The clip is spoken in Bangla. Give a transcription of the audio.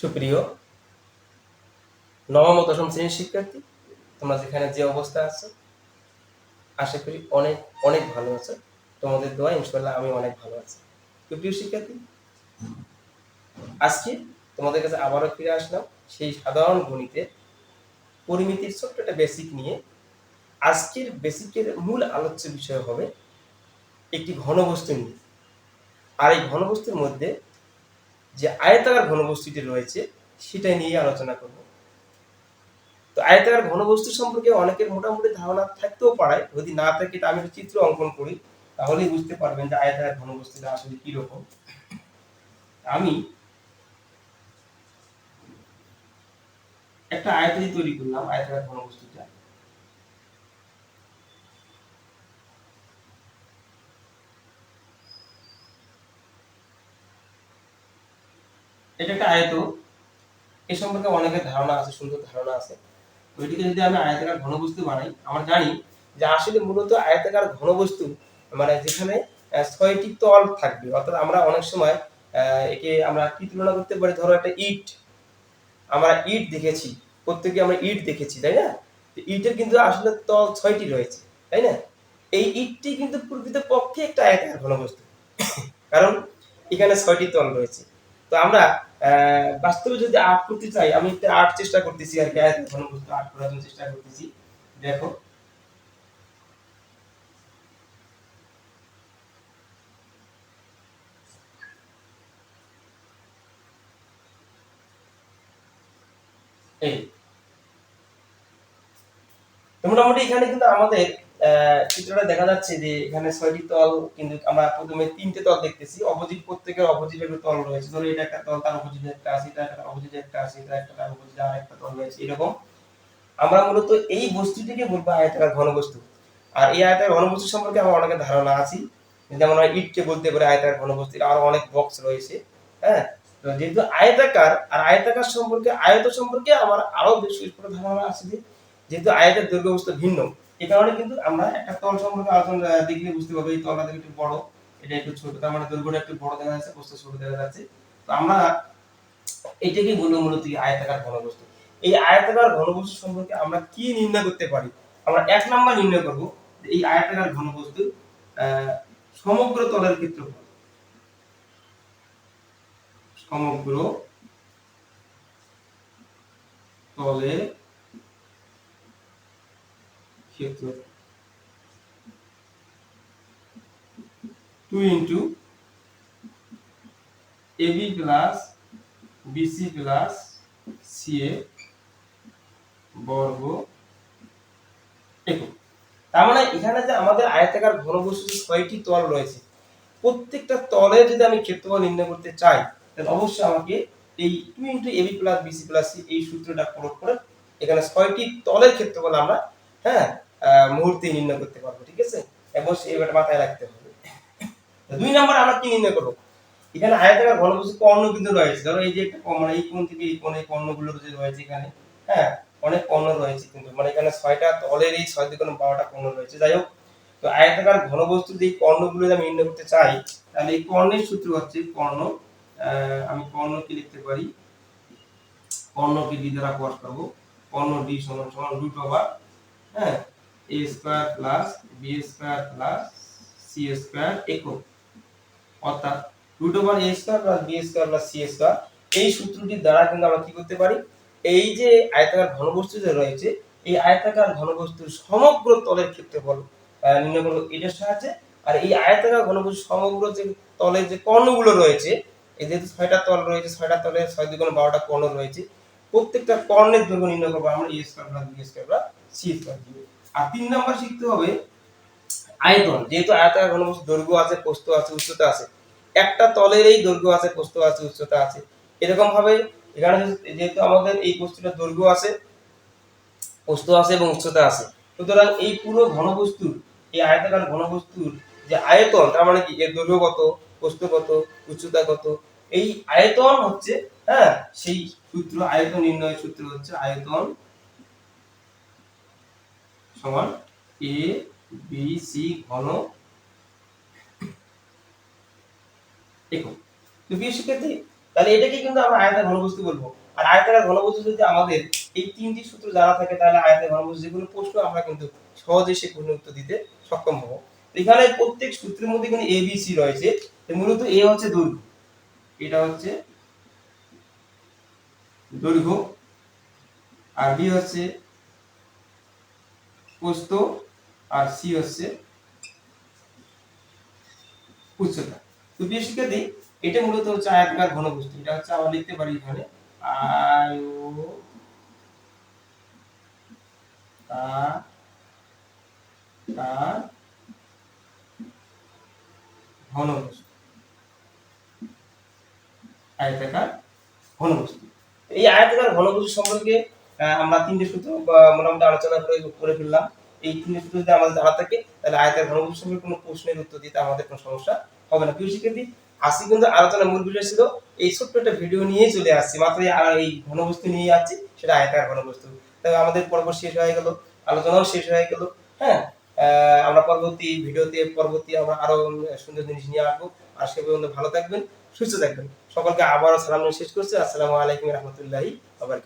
সুপ্রিয় নবম দশম শ্রেণির শিক্ষার্থী, তোমরা যেখানে যে অবস্থা আছো, আশা করি অনেক অনেক ভালো আছো। তোমাদের দোয়া ইনশাল্লাহ আমি অনেক ভালো আছি। সুপ্রিয় শিক্ষার্থী, আজকে তোমাদের কাছে আবারও ফিরে আসলাম সেই সাধারণ গণিতের পরিমিতির ছোট্ট একটা বেসিক নিয়ে। আজকের বেসিকের মূল আলোচ্য বিষয় হবে একটি ঘনবস্তু নিয়ে। আর এই ঘনবস্তুর মধ্যে যে আয়তাকার ঘনবস্তুটি রয়েছে সেটা নিয়ে আলোচনা করব। তো আয়তাকার ঘনবস্তু সম্পর্কে অনেকের মোটামুটি ধারণা থাকতেও পারে। যদি না থাকে, তা আমি চিত্র অঙ্কন করি, তাহলেই বুঝতে পারবেন যে আয়তাকার ঘনবস্তুটা আসলে রকম। আমি একটা আয়তাদি তৈরি করলাম আয়তাকার ঘনবস্তুটা। এটা একটা আয়ত। এ সম্পর্কে অনেকের ধারণা আছে, সুন্দর ধারণা আছে। ওইটিকে যদি আমি আয়তাকার ঘনবস্তু বানাই, আমরা জানি যে আসলে মূলত আয়তাকার ঘনবস্তু মানে যেখানে ছয়টি তল থাকবে, অর্থাৎ আমরা অনেক সময় একে আমরা কি তুলনা করতে পারি? ধরো একটা ইট। আমরা ইট দেখেছি, প্রত্যেকে আমরা ইট দেখেছি, তাই না? ইটের কিন্তু আসলে তল ছয়টি রয়েছে, তাই না? এই ইটটি কিন্তু প্রকৃত পক্ষে একটা আয়তাকার ঘনবস্তু। কারণ এখানে ছয়টি তল রয়েছে। তো আমরা বাস্তবে যদি আর্ট করতে চাই, আমি একটা আর্ট চেষ্টা করতেছি আর কি আর্ট করার জন্য চেষ্টা করতেছি। দেখো। এই। মোটামুটি এখানে কিন্তু আমাদের চিত্রটা দেখা যাচ্ছে যে এখানে ছয়টি তল, কিন্তু আমরা প্রথমে তিনটে তল দেখতেছি। অপোজিট প্রত্যেকের অপোজিট একটা তল রয়েছে। ধরো, এটা একটা তল, তার অপোজিট একটা আছে, এটা একটা অপোজিট একটা আছে, এটা একটা, তার অপোজিট আর একটা তল রয়েছে, এরকম। আমরা মূলত এই বস্তুটিকে বলব আয়তাকার ঘনবস্তু। আর এই আয়তাকার ঘনবস্তু সম্পর্কে আমার অনেক ধারণা আছে যেমন আমরা ইটকে বলতে পারি আয়তাকার ঘনবস্তু আরও অনেক বক্স রয়েছে হ্যাঁ? তো যেহেতু আয়তাকার, আর আয়তাকার সম্পর্কে, আয়ত সম্পর্কে আমার আরও বেশ ধারণা আছে যেহেতু আয়তের দৈর্ঘ্য বস্তু ভিন্ন এই কারণে কিন্তু আমরা একটা তল সম্পর্কে আলোচনা দেখলে বুঝতে পারব। এই তলটা একটু বড়, এটা একটু ছোট, তার মানে একটু বড় দেখা যাচ্ছে ছোট দেখা যাচ্ছে। তো আমরা এটাকেই বলব মূলত আয়তাকার ঘনবস্তু। এই আয়তাকার ঘনবস্তু সম্পর্কে আমরা কি নির্ণয় করতে পারি? আমরা এক নাম্বার নির্ণয় করব এই আয়তাকার ঘনবস্তু সমগ্র তলের ক্ষেত্রফল। সমগ্র তলের ক্ষেত্র two into AB plus BC plus CA বর্গ তার মানে এখানে যে আমাদের আয়তাকার ঘনবস্তু ছয়টি তল রয়েছে, প্রত্যেকটা তলে যদি আমি ক্ষেত্রফল নির্ণয় করতে চাই, তাহলে অবশ্যই আমাকে এই two into AB plus BC plus C এই সূত্রটা প্রয়োগ করে এখানে ছয়টি তলের ক্ষেত্রফল আমরা হ্যাঁ মুহূর্তে নির্ণয় করতে পারব, ঠিক আছে? অবশ্যই এবার মাথায় রাখতে হবে। দুই নম্বর আমরা কি নির্ণয় করব? এখানে আয়তাকার ঘনবস্তু কর্ণ কিন্তু রয়েছে। ধরো এই যে একটা মানে এই কোণ থেকে এই কোণে কর্ণগুলো যে রয়েছে এখানে হ্যাঁ? অনেক কর্ণ রয়েছে কিন্তু মানে এখানে ছয়টা তলের এই ছয় দিকে বারোটা কর্ণ রয়েছে। যাই হোক, তো আয়তাকার ঘনবস্তুর যে এই কর্ণগুলো আমি নির্ণয় করতে চাই, তাহলে এই কর্ণের সূত্র হচ্ছে কর্ণ আমি কর্ণকে লিখতে পারি। কর্ণকে দ্বারা কর্ণ ডি সমান সমান রুট ওভার হ্যাঁ? A square plus B square plus C square একক অর্থাৎ root over A square plus B square plus C square এই সূত্রটির দ্বারা কিন্তু আমরা কি করতে পারি? এই যে আয়তাকার ঘনবস্তু যে রয়েছে, এই আয়তাকার ঘনবস্তুর সমগ্র তলের ক্ষেত্রফল নির্ণয় করব এটার সাহায্যে। আর এই আয়তাকার ঘনবস্তু সমগ্র যে তলের যে কর্ণগুলো রয়েছে যেহেতু ছয়টা তল রয়েছে, ছয়টা তলে ছয় দুগুণ বারোটা কর্ণ রয়েছে প্রত্যেকটা কর্ণের দৈর্ঘ্য নির্ণয় করব আমরা A square plus B square plus C square দিয়ে। আর তিন নাম্বার শিখতে হবে আয়তন। যেহেতু আয়তাকার ঘনবস্তু দৈর্ঘ্য আছে, প্রস্থ আছে, উচ্চতা আছে, একটা তলের এই দৈর্ঘ্য আছে, প্রস্থ আছে, উচ্চতা আছে। এরকম ভাবে এখানে যেহেতু আমাদের এই বস্তুটার দৈর্ঘ্য আছে, প্রস্থ আছে এবং উচ্চতা আছে। সুতরাং এই পুরো ঘনবস্তুর, এই আয়তাকার ঘনবস্তুর যে আয়তন, তার মানে কি? এর দৈর্ঘ্য কত, প্রস্থ কত, উচ্চতা কত? এই আয়তন হচ্ছে হ্যাঁ সেই সূত্র, আয়তন নির্ণয়ের সূত্র হচ্ছে আয়তন সমান এ বি সি ঘন একক। তো প্রিয় শিক্ষার্থী, তাহলে এটাকে কিন্তু আমরা আয়তাকার ঘনবস্তু বলব। আর আয়তাকার ঘনবস্তু যদি আমাদের এই তিনটি সূত্র জানা থাকে, তাহলে আয়তাকার ঘনবস্তু যেগুলো প্রশ্ন আমরা কিন্তু সহজে সে প্রশ্নের উত্তর দিতে সক্ষম হব। এখানে প্রত্যেক সূত্রের মধ্যে কিন্তু সি রয়েছে। মূলত এ হচ্ছে দৈর্ঘ্য। এটা হচ্ছে দৈর্ঘ্য। আর বি হচ্ছে প্রস্থ, আর সি হচ্ছে উচ্চতা। তো প্রিয় শিক্ষার্থী, এটা মূলত হচ্ছে আয়তাকার ঘনবস্তু। এটা হচ্ছে আমরা লিখতে পারি এখানে আয়ো তার ঘনবস্তু। আয়তাকার ঘনবস্তু। এই আয়তাকার ঘনবস্তু সম্পর্কে আমরা তিনটে সূত্র মোটামুটি আলোচনা করে করে ফেললাম। এই তিনটে সূত্র যদি আমাদের জানা থাকে, তাহলে আয়তাকার ঘনবস্তু সম্পর্কে কোনো প্রশ্নের উত্তর দিতে আমাদের কোনো সমস্যা হবে না। প্রিয় শিক্ষার্থী, আজকে কিন্তু আলোচনা মূল বিষয় ছিল এই ছোট্ট একটা ভিডিও নিয়েই চলে আসছি। মাত্র এই ঘনবস্তু নিয়ে যাচ্ছি সেটা আয়তাকার ঘনবস্তু। তবে আমাদের পর্ব শেষ হয়ে গেল, আলোচনাও শেষ হয়ে গেল হ্যাঁ? আমরা পরবর্তী ভিডিওতে, পরবর্তী আমরা আরও সুন্দর জিনিস নিয়ে আসব। আর সে পর্যন্ত ভালো থাকবেন। সুস্থ থাকবেন। সকলকে আবারও সালাম শেষ করছি। আসসালামু আলাইকুম রহমতুল্লাহি আবার